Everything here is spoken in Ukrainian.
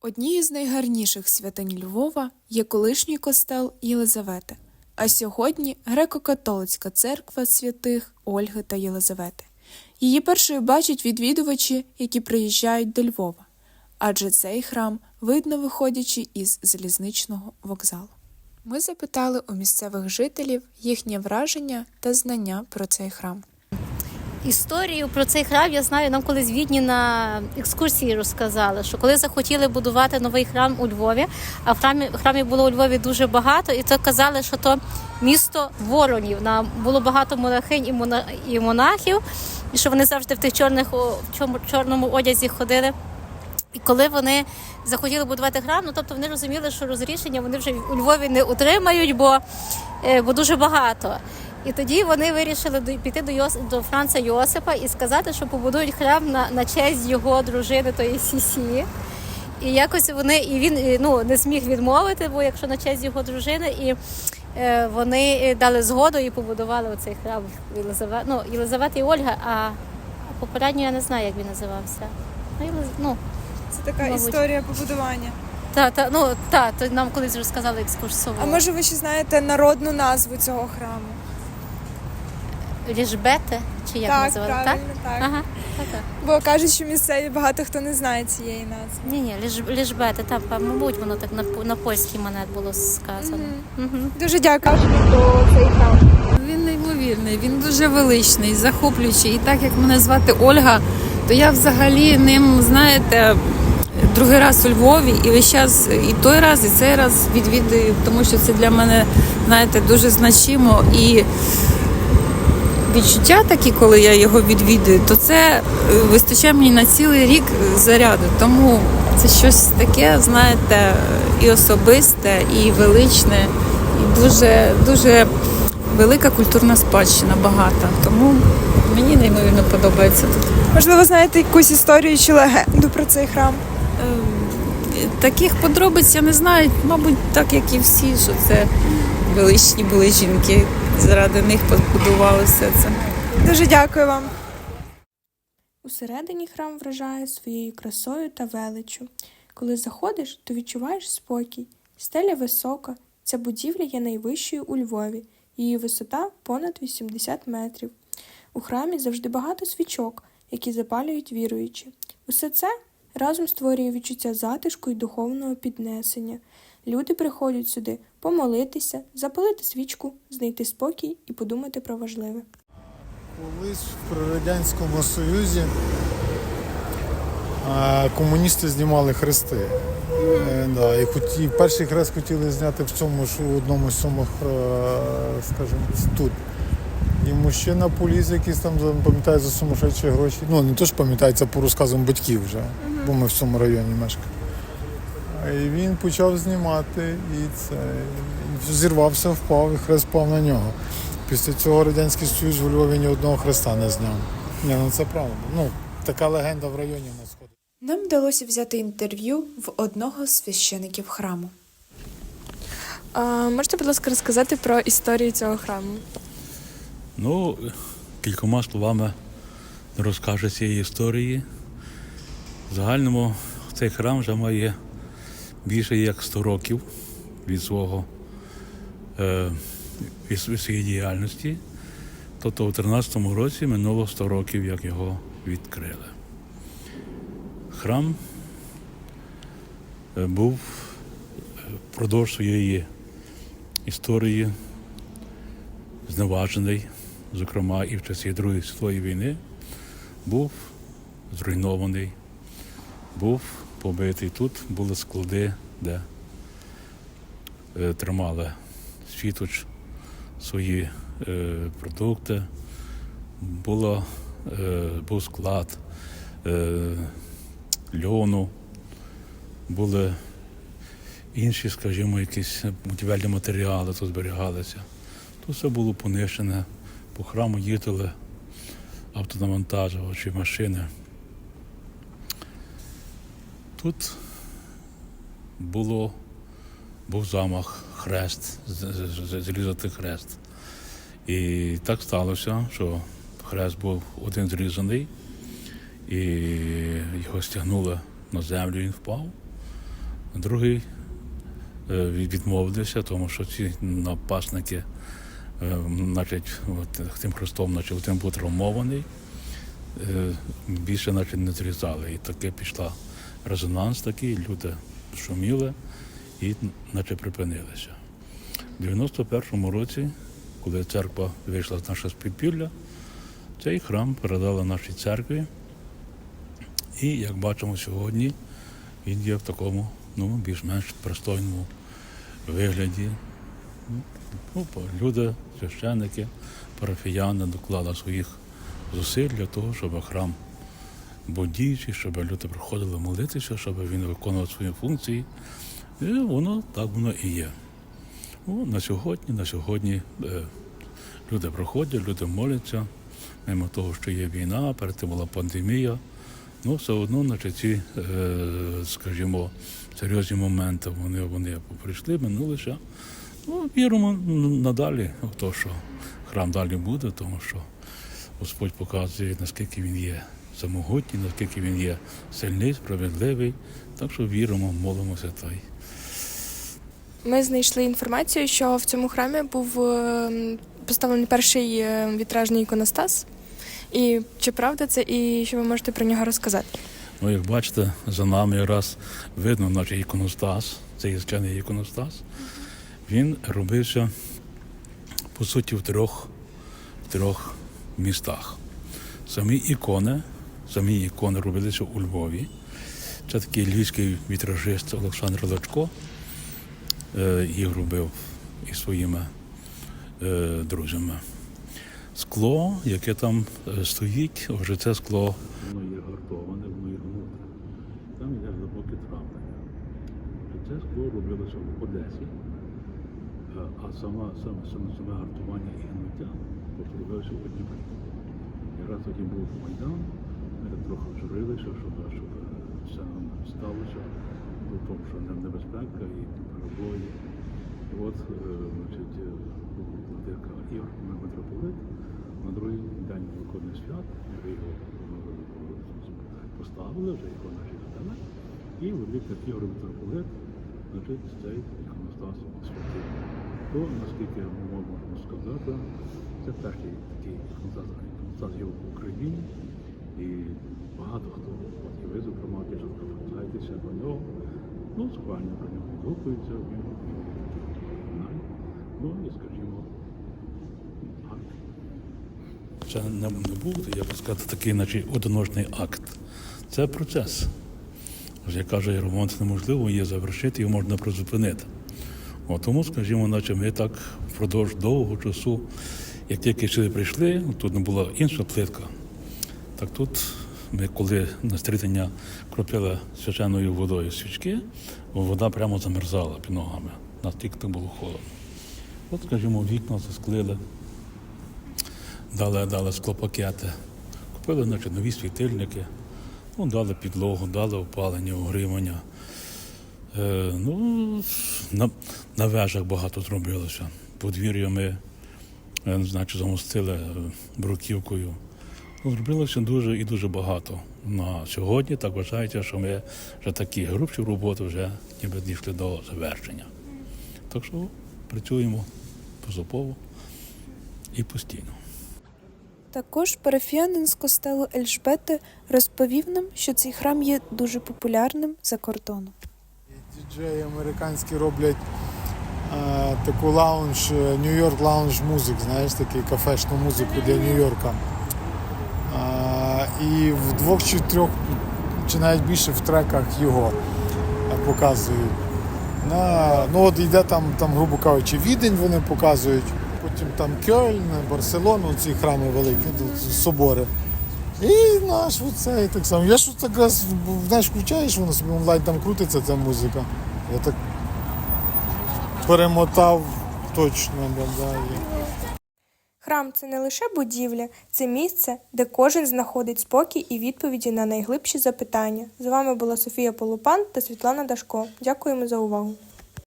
Однією з найгарніших святинь Львова є колишній костел Єлизавети, а сьогодні греко-католицька церква святих Ольги та Єлизавети. Її першою бачать відвідувачі, які приїжджають до Львова, адже цей храм видно виходячи із залізничного вокзалу. Ми запитали у місцевих жителів їхнє враження та знання про цей храм. Історію про цей храм я знаю, нам колись Відні на екскурсії розказали, що коли захотіли будувати новий храм у Львові, а в храмі, храмів було у Львові дуже багато, і то казали, що то місто воронів. Нам було багато монахинь і, мона, і монахів, і що вони завжди в тих чорних в чорному одязі ходили. І коли вони захотіли будувати храм, ну тобто вони розуміли, що розрішення вони вже у Львові не отримають, бо, е, бо дуже багато. І тоді вони вирішили піти до, Йос, до Франца Йосипа і сказати, що побудують храм на, на честь його дружини, тої Сісі. І якось вони, і він ну, не зміг відмовити, бо якщо на честь його дружини, і е, вони дали згоду і побудували оцей храм Єлизавет, ну, Єлизавета і Ольга, а, а попередньо я не знаю, як він називався. Ну, Єлиз... ну, Це така Мабуть. історія побудування. та, та, ну, та, то нам колись розказали екскурсовод. А може ви ще знаєте народну назву цього храму? Ліжбети, чи як так, називали? Так? так. Ага, так, так. Бо кажуть, що місцеві багато хто не знає цієї назви. Ні, ні, ліж, ліжбети, там, мабуть, воно так на, на польський монет було сказано. Мгм. Дуже дякую про цей храм. Він неймовірний, він дуже величний, захоплюючий. І так як мене звати Ольга, то я взагалі ним, знаєте, другий раз у Львові, і весь час і той раз, і цей раз відвідую, тому що це для мене, знаєте, дуже значимо. І відчуття такі, коли я його відвідую, то це е, вистачає мені на цілий рік заряду. Тому це щось таке, знаєте, і особисте, і величне, і дуже, дуже велика культурна спадщина, багата. Тому мені неймовірно подобається тут. Можливо, знаєте якусь історію чи легенду про цей храм? Е, Таких подробиць я не знаю, мабуть, так як і всі, що це величні були жінки. Заради них побудували все це. Дуже дякую вам. Усередині храм вражає своєю красою та величчю. Коли заходиш, то відчуваєш спокій. Стеля висока, ця будівля є найвищою у Львові. Її висота понад 80 метрів. У храмі завжди багато свічок, які запалюють віруючі. Усе це разом створює відчуття затишку і духовного піднесення. Люди приходять сюди помолитися, запалити свічку, знайти спокій і подумати про важливе. Колись в Радянському Союзі е, комуністи знімали хрести. Е, Да, і хоті, перший хрест хотіли зняти в цьому ж одному з сьомих, скажімо, тут. І мужчина поліз якийсь там, пам'ятаю, за сумасшедші гроші. Ну, не то ж пам'ятається по розказам батьків вже, бо ми в цьому районі мешкаємо. І він почав знімати і це і зірвався, впав, і хрест впав на нього. Після цього Радянський Союз у Львові ні одного хреста не зняв. Ні, ну це правда. Ну, така легенда в районі у нас ходить. Нам вдалося взяти інтерв'ю в одного з священиків храму. А, можете, будь ласка, розказати про історію цього храму? Ну, кількома словами не розкаже цієї історії. В загальному цей храм вже має більше як 100 років від свого е, від своєї діяльності. Тобто у 13-му році минуло 100 років, як його відкрили. Храм е, був впродовж своєї історії зневажений, зокрема і в часі Другої світової війни, був зруйнований, був побитий. Тут були склади, де е, тримали світоч свої е, продукти. Було, е, був склад льону, були інші, скажімо, якісь будівельні матеріали тут зберігалися. Тут все було понищене. По храму їздили автонавантажувачі, машини. Тут було, був замах, хрест, зрізати хрест. І так сталося, що хрест був один зрізаний, і його стягнули на землю, він впав. Другий е, відмовився, тому що ці напасники, е, значить, тим хрестом, значить, тим був травмований, е, більше значить, не зрізали. І таке пішла резонанс такий, люди шуміли і наче припинилися. У 91-му році, коли церква вийшла з нашого підпілля, цей храм передали нашій церкві. І, як бачимо сьогодні, він є в такому ну, більш-менш пристойному вигляді. Ну, люди, священники, парафіяни доклали своїх зусиль для того, щоб храм був діючий, щоб люди приходили молитися, щоб він виконував свої функції. І воно так воно і є. Ну, на сьогодні, на сьогодні е, люди приходять, люди моляться, мимо того, що є війна, перед тим була пандемія. Ну, все одно, значить, ці, е, скажімо, серйозні моменти вони, вони прийшли, минулися. Ну, віримо надалі в те, що храм далі буде, тому що Господь показує, наскільки він є самогутній, наскільки він є сильний, справедливий. Так що віримо, молимося та й. Ми знайшли інформацію, що в цьому храмі був е, поставлений перший е, вітражний іконостас. І чи правда це, і що ви можете про нього розказати? Ну, як бачите, за нами якраз видно наш іконостас, цей звичайний іконостас. Він робився, по суті, в трьох, в трьох містах. Самі ікони, самі ікони робилися у Львові. Це такий львівський вітражист Олександр Лачко. Е, їх робив із своїми е, друзями. Скло, яке там е, стоїть, вже це скло. Воно є гартоване, воно є гнуте. Там є глибоке травлення. Це скло робилося в Одесі, Е, а сама, саме, саме, саме гартування і гнуття робилося у Дніпрі. І раз тоді був Майдан, трохи журилися, щоб, щоб все нам сталося, до того, що не- небезпека і перебої. І от, е, значить, е, владика Ігор митрополит на другий день Великодних свят вже його е, поставили, вже його наші здали. І владика Ігор митрополит, значить, цей іконостас святий. То, наскільки ми можемо сказати, це перший такий іконостас, є в Україні. І багато хто, і ви, зокрема, теж звертайтеся до нього. Ну, схвально про нього відгукується, такий оригінальний. Ну і скажімо. Це не, не був, я би сказати, такий, наче одиночний акт. Це процес. Як каже, ремонт неможливо є завершити, його можна призупинити. От тому, скажімо, наче ми так впродовж довгого часу, як тільки сюди прийшли, тут не була інша плитка. Так тут ми, коли на стрітання кропили свяченою водою свічки, вода прямо замерзала під ногами. Настільки так було холодно. От, скажімо, вікна засклили, дали, дали склопакети, купили значить, нові світильники, ну, дали підлогу, дали опалення, огрівання. Е, ну, на, на вежах багато зробилося. Подвір'я ми значить, замостили е, бруківкою. Ну, Зробилося дуже і дуже багато. На сьогодні так вважається, що ми вже такі грубші роботи вже ніби дійшли до завершення. Так що працюємо поступово і постійно. Також парафіянин з костелу Ельжбети розповів нам, що цей храм є дуже популярним за кордоном. Діджеї американські роблять е, таку лаунж, Нью-Йорк лаунж музик, знаєш, такий кафешну музику для Нью-Йорка. І в двох чи трьох, чи навіть більше в треках його показують. На, ну от йде там, там, грубо кажучи, відень вони показують, потім там Кьольн, Барселону, ці храми великі, собори. І наш оцей так само. Я ж от якраз знаєш, включаєш, воно собі онлайн там крутиться ця музика. Я так перемотав точно, да. Храм це не лише будівля, це місце, де кожен знаходить спокій і відповіді на найглибші запитання. З вами була Софія Полупан та Світлана Дашко. Дякуємо за увагу.